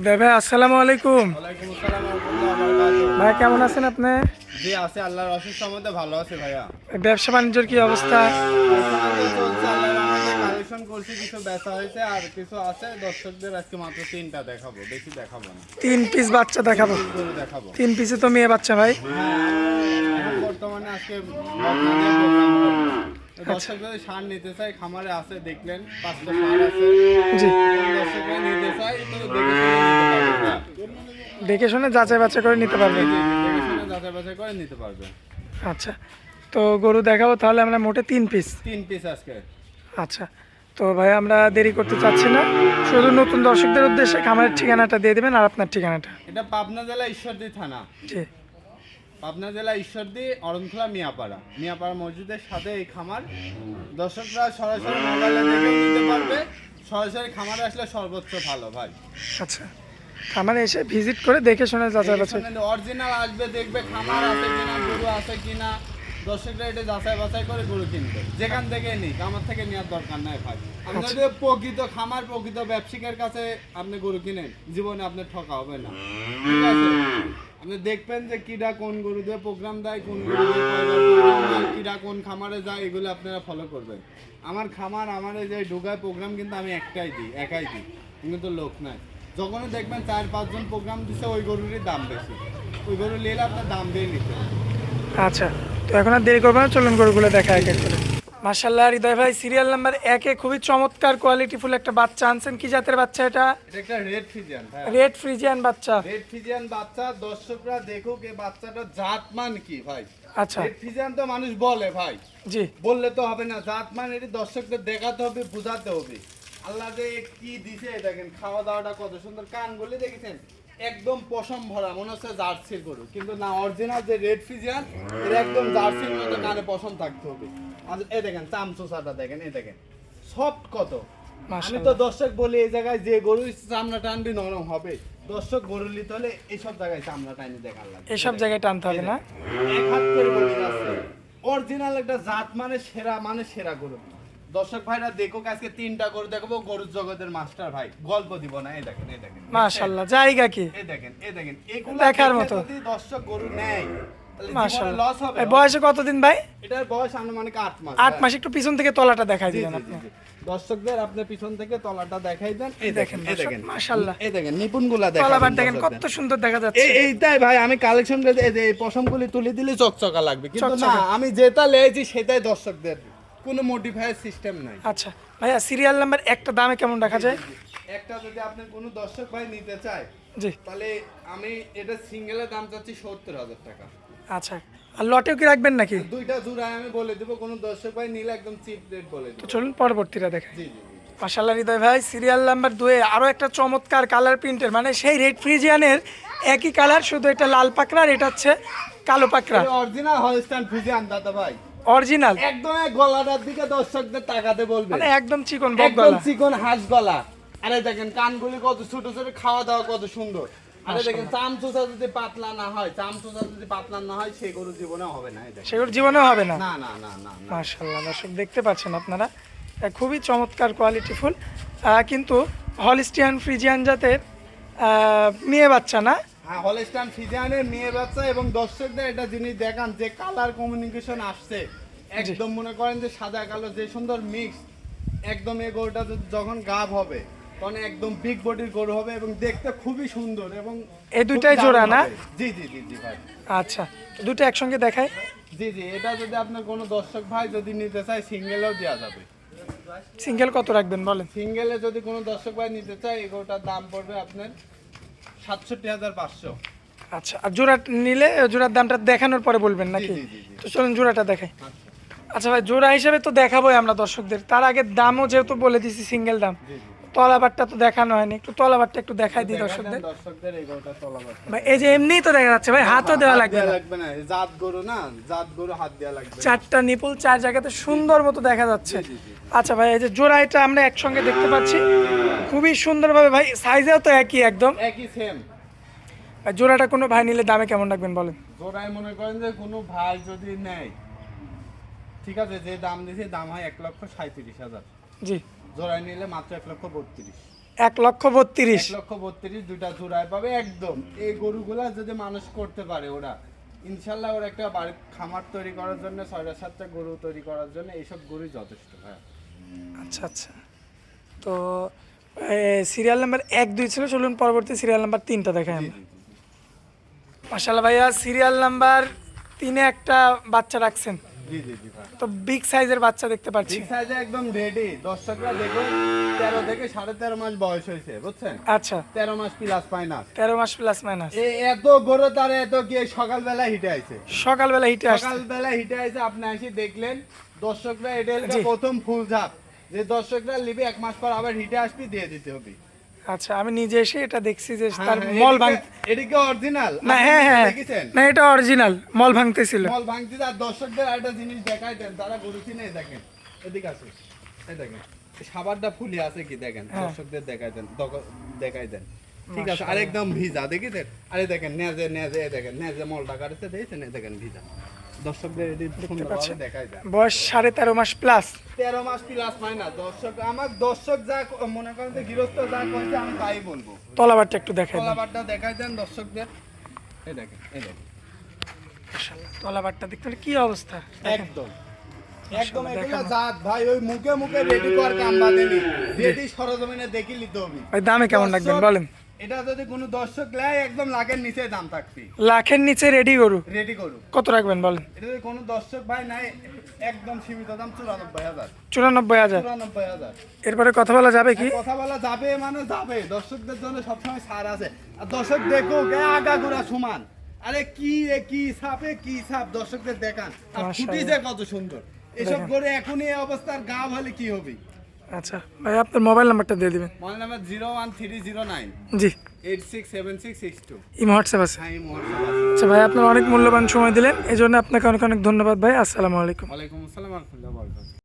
ভাই ভাই আসসালামু আলাইকুম। ভাই কেমন আছেন আপনি? জি আছে আল্লাহর অশেষ সম্বন্ধে ভালো আছে ভাইয়া। ব্যবসা বাণিজ্যের কি অবস্থা? কালেকশন করছি কিছু বেচা হয়েছে আর কিছু আছে। দর্শকদের আজকে মাত্র তিনটা দেখাবো বেশি দেখাবো না। তিন পিস বাচ্চা দেখাবো? দেখাবো। তিন পিসে তো মেয়ে বাচ্চা ভাই। এখন বর্তমানে আজকে করব। দর্শকদের সার নিতে চাই খামারে আছে দেখলেন পাঁচটা সার আছে। দর্শকরা নিতে চাই তো দেখে শুনে পারবে দেখে যাচাই বাছাই করে নিতে দেখে শুনে যাচাই বাছাই করে নিতে পারবে। আচ্ছা তো গরু দেখাবো তাহলে আমরা মোটে তিন পিস তিন পিস আজকে। আচ্ছা তো ভাই আমরা দেরি করতে চাচ্ছি না। শুধু নতুন দর্শকদের উদ্দেশ্যে খামারের ঠিকানাটা দিয়ে দেবেন আর আপনার ঠিকানাটা। এটা পাবনা জেলা ঈশ্বরদী থানা। জি। পাবনা জেলা ঈশ্বরদী অরণখোলা মিয়াপাড়া। মিয়াপাড়া মসজিদের সাথে এই খামার। দর্শকরা সরাসরি মোবাইলে দেখেও নিতে পারবে। সরাসরি খামারে আসলে সর্বোচ্চ ভালো ভাই। আচ্ছা। খামারে এসে ভিজিট করে দেখে শুনে যাচাই বাছাই। অরিজিনাল আসবে দেখবে খামার আছে কিনা গরু আছে কিনা। দর্শকরা এটা যাচাই বাছাই করে গরু কিনবে। যেখান থেকে নিক আমার থেকে নেওয়ার দরকার নাই ভাই। আপনি যদি প্রকৃত খামার প্রকৃত ব্যবসায়িকের কাছে আপনি গরু কিনেন জীবনে আপনার ঠকা হবে না। ঠিক আছে? আপনি দেখবেন যে কিরা কোন গরু দিয়ে প্রোগ্রাম দেয় কোন গরু কিরা কোন খামারে যায় এগুলো আপনারা ফলো করবেন। আমার খামার আমার এই যে ঢুকায় প্রোগ্রাম কিন্তু আমি একটাই দিই একাই দিই। কিন্তু লোক নাই। যখনই দেখবেন চার পাঁচজন প্রোগ্রাম দিচ্ছে ওই গরুরই দাম বেশি। ওই গরু নিলে আপনার দাম দিয়ে নিতে আচ্ছা তো এখন আর দেরি করব না চলুন গরুগুলো দেখা এক এক করে। মার্শাল্লাহ হৃদয় ভাই সিরিয়াল নাম্বার একে খুবই চমৎকার কোয়ালিটিফুল একটা বাচ্চা আনছেন। কি জাতের বাচ্চা এটা? এটা একটা রেড ফিজিয়ান ভাই। রেড ফ্রিজিয়ান বাচ্চা। রেড ফ্রিজিয়ান বাচ্চা দর্শকরা দেখুক এই বাচ্চাটা জাত মান কি ভাই। আচ্ছা। রেড ফিজিয়ান তো মানুষ বলে ভাই। জি। বললে তো হবে না জাত মান এটি দর্শকদের দেখাতে হবে বোঝাতে হবে। আল্লাহ যে কি দিছে দেখেন খাওয়া দাওয়াটা কত সুন্দর। কান গলে দেখেছেন? একদম পশম ভরা মনে হচ্ছে জার্সির গরু। কিন্তু না অরিজিনাল যে রেড ফিজিয়ান এর একদম জার্সির মতো কানে পশম থাকতে হবে। আর এই দেখেন চামচোসাটা দেখেন এই দেখেন। সফট কত? আমি তো দর্শক বলি এই জায়গায় যে গরু চামড়া টানবি নরম হবে। দর্শক গরু নিতে হলে এইসব জায়গায় চামড়া টানি দেখার লাগে এসব জায়গায় টানতে হবে না? এক হাত করে গরু অরিজিনাল একটা জাত মানে সেরা মানে সেরা গরু। দর্শক ভাইরা দেখো আজকে তিনটা গরু দেখব। গরুর জগতের মাস্টার ভাই। গল্প দিব না এই দেখেন এই দেখেন। মাশাল্লাহ জায়গা কি? এই দেখেন এই দেখেন। এগুলো দেখার মতো। যদি দর্শক গরু নেয় তাহলে জীবনে মাশাল্লাহ লস হবে এই বয়সে কতদিন ভাই? এটার বয়স আনুমানিক আট মাস আট মাস একটু পিছন থেকে তলাটা দেখাই জি, আপনি। জি, জি। দর্শকদের আপনি পিছন থেকে তলাটা দেখাই দেন। এই দেখেন দেখেন এই দেখেন। মাশাআল্লাহ। এই দেখেন নিপুণগুলা দেখেন তলাবার দেখেন কত সুন্দর দেখা যাচ্ছে। এইটাই ভাই আমি কালেকশন এই পশমগুলি তুলে দিলে চকচকা লাগবে। কিন্তু না আমি যেটা লেয়েছি সেটাই দর্শকদের। কোনো মডিফায়ার সিস্টেম নাই। আচ্ছা ভাইয়া সিরিয়াল নাম্বার একটা দামে কেমন রাখা যায়? একটা যদি আপনি কোনো দর্শক ভাই নিতে চায় জি। তাহলে আমি এটা সিঙ্গেলের দাম চাচ্ছি সত্তর হাজার টাকা। আচ্ছা আর লটেও কি রাখবেন নাকি? দুইটা জোড়ায় আমি বলে দেবো কোনো দর্শক ভাই নিলে একদম চিপ রেট বলে দেবো। চলুন পরবর্তীটা দেখে জি জি। মাসাল্লাহ হৃদয় ভাই সিরিয়াল নাম্বার দুয়ে আরও একটা চমৎকার কালার প্রিন্টের মানে সেই রেড ফ্রিজিয়ানের একই কালার শুধু এটা লাল পাকড়া আর এটা হচ্ছে কালো পাকড়া। অরিজিনাল হলস্টাইন ফ্রিজিয়ান দাদা ভাই। অরিজিনাল। একদম এক গলাটার দিকে দর্শকদের তাকাতে বলবে। মানে একদম চিকন একদম চিকন হাঁস গলা। আরে দেখেন কানগুলি কত ছোট ছোট খাওয়া দাওয়া কত সুন্দর। আরে দেখেন যদি পাতলা না হয় যদি পাতলা না হয় গরু জীবনে হবে না। সেগুলো জীবনেও হবে না? না না না না দর্শক দেখতে পাচ্ছেন আপনারা। খুবই চমৎকার কোয়ালিটিফুল কিন্তু হলিস্টিয়ান ফ্রিজিয়ান জাতের মেয়ে বাচ্চা না? হ্যাঁ হলস্টাইন ফিজিয়ানের মেয়ে বাচ্চা এবং দর্শকদের এটা জিনিস দেখান যে কালার কমিউনিকেশন আসছে। একদম মনে করেন যে সাদা কালো যে সুন্দর মিক্স একদম এই গরুটা যখন গাব হবে তখন একদম বিগ বডির গরু হবে এবং দেখতে খুবই সুন্দর এবং এই দুইটাই খুবই জোড়া না? জি জি জি জি ভাই। আচ্ছা দুটো একসঙ্গে দেখাই। জি জি এটা যদি আপনার কোনো দর্শক ভাই যদি নিতে চায় সিঙ্গেলও দেওয়া যাবে। সিঙ্গেল কত রাখবেন বলেন? সিঙ্গেলে যদি কোনো দর্শক ভাই নিতে চায় এগুলোটার দাম পড়বে আপনার সাতষট্টি হাজার পাঁচশো। আচ্ছা আর জোড়া নিলে জোড়ার দামটা দেখানোর পরে বলবেন নাকি। তো চলুন জোড়াটা দেখাই। আচ্ছা। ভাই জোড়া হিসাবে তো দেখাবোই আমরা দর্শকদের। তার আগে দামও যেহেতু বলে দিছি সিঙ্গেল দাম। তলাবারটা তো দেখানো হয়নি। একটু তলাবারটা একটু দেখাই দিই দর্শকদের। ভাই এই যে এমনিই তো দেখা যাচ্ছে ভাই হাতও দেওয়া লাগবে না। জাত গরু না জাত গরু হাত দেওয়া লাগবে চারটা নিপুল চার জায়গাতে সুন্দর মতো দেখা যাচ্ছে। আচ্ছা ভাই এই যে জোড়া এটা আমরা একসঙ্গে দেখতে পাচ্ছি। খুবই সুন্দরভাবে ভাই সাইজেও তো একই একদম। একই সেম জোড়াটা কোনো ভাই নিলে দামে কেমন রাখবেন বলেন? জোড়ায় মনে করেন যে কোনো ভাই যদি নেয় ঠিক আছে যে দাম দিয়েছে দাম হয় এক লক্ষ সাঁত্রিশ হাজার। জি। জোড়ায় নিলে মাত্র এক লক্ষ বত্রিশ। এক লক্ষ বত্রিশ। এক লক্ষ বত্রিশ দুইটা জোড়ায় পাবে একদম। এই গরুগুলা যদি মানুষ করতে পারে ওরা ইনশাল্লাহ ওর একটা বাড়ির খামার তৈরি করার জন্য ছয়টা সাতটা গরু তৈরি করার জন্য এইসব গরুই যথেষ্ট হ্যাঁ আচ্ছা আচ্ছা। তো সিরিয়াল নাম্বার এক দুই ছিল চলুন পরবর্তী সিরিয়াল নাম্বার তিনটা দেখাই আমরা মাসাল্লাহ ভাইয়া সিরিয়াল নাম্বার তিনে একটা বাচ্চা রাখছেন। তো বিগ সাইজের বাচ্চা দেখতে পাচ্ছি। বিগ সাইজে একদম রেডি দর্শকরা দেখুন তেরো থেকে সাড়ে তেরো মাস বয়স হয়েছে বুঝছেন? আচ্ছা। তেরো মাস প্লাস মাইনাস তেরো মাস প্লাস মাইনাস এই এত গরু তার এত গিয়ে সকালবেলা হিটে আইছে। সকালবেলা হিটে আসছে। সকালবেলা হিটে আইছে আপনি এসে দেখলেন দর্শকরা এটা হলো প্রথম ফুল ঝাপ যে দর্শকরা লিবে এক মাস পর আবার হিটে আসবি দিয়ে দিতে হবে। আচ্ছা আমি নিজে এসে এটা দেখছি যে হ্যাঁ, তার মল ভাঙ এটা কি অরিজিনাল না হ্যাঁ হ্যাঁ না এটা অরিজিনাল মল ভাঙতেছিল। মল ভাঙতে আর দর্শকদের একটা জিনিস দেখাই দেন তারা গরু এই দেখেন এদিকে আছে এই দেখেন সাবারটা ফুলি আছে কি দেখেন হ্যাঁ। দর্শকদের দেখাই দেন দেখাই দেন ঠিক আছে আর একদম ভিজা দেখিছেন? আরে দেখেন নেজে নেজে দেখেন নেজে মলটা কাটছে দেখেছেন দেখেন ভিজা। দর্শকদের বয়স সাড়ে তেরো মাস প্লাস তেরো মাস প্লাস মাইনাস দর্শক আমার দর্শক যা মনে করেন যে গৃহস্থ যা আমি তাই বলব। তলাবারটা একটু দেখাই দিন। কলাবারটা দেখাই দেন দর্শকদের। এই দেখেন এই দেখেন। তলাবারটা দেখতে কি অবস্থা? একদম একদম। মাশাআল্লাহ, এগুলো জাত ভাই ওই মুখে মুখে রেডি কর কাম বাদেনি। রেডি সরজমিনে দেখি লিতে হবে। ভাই দামে কেমন দর্শক, বলেন? এটা যদি কোনো দর্শক নেয় একদম লাখের নিচে দাম থাকবে। লাখের নিচে রেডি গরু? রেডি কত রাখবেন বলেন? এটা যদি কোনো দর্শক ভাই নাই একদম সীমিত দাম চুরানব্বই হাজার। চুরানব্বই হাজার? চুরানব্বই হাজার। এরপরে কথা বলা যাবে কি? কথা বলা যাবে মানে যাবে। দর্শকদের জন্য সবসময় ছাড় আছে। আর দর্শক দেখুক এ আগাগোড়া সমান। আরে কি এ কি সাপে কি সাপ? দর্শকদের দেখান। আর মাশাআল্লাহ। কত সুন্দর। এসব করে এখনই এই অবস্থার গা হলে কি হবে? আচ্ছা ভাই আপনার মোবাইল নাম্বারটা দিয়ে দিবেন। Mobile number zero one three zero nine জি। Eight six seven six six two. ইম হোয়াটসঅ্যাপ আছে। হ্যাঁ হোয়াটসঅ্যাপ আছে। আচ্ছা ভাই আপনার অনেক মূল্যবান সময় দিলেন এই জন্য আপনাকে অনেক অনেক ধন্যবাদ ভাই। আসসালামু আলাইকুম। ওয়ালাইকুম আসসালাম রহমতুল্লাহ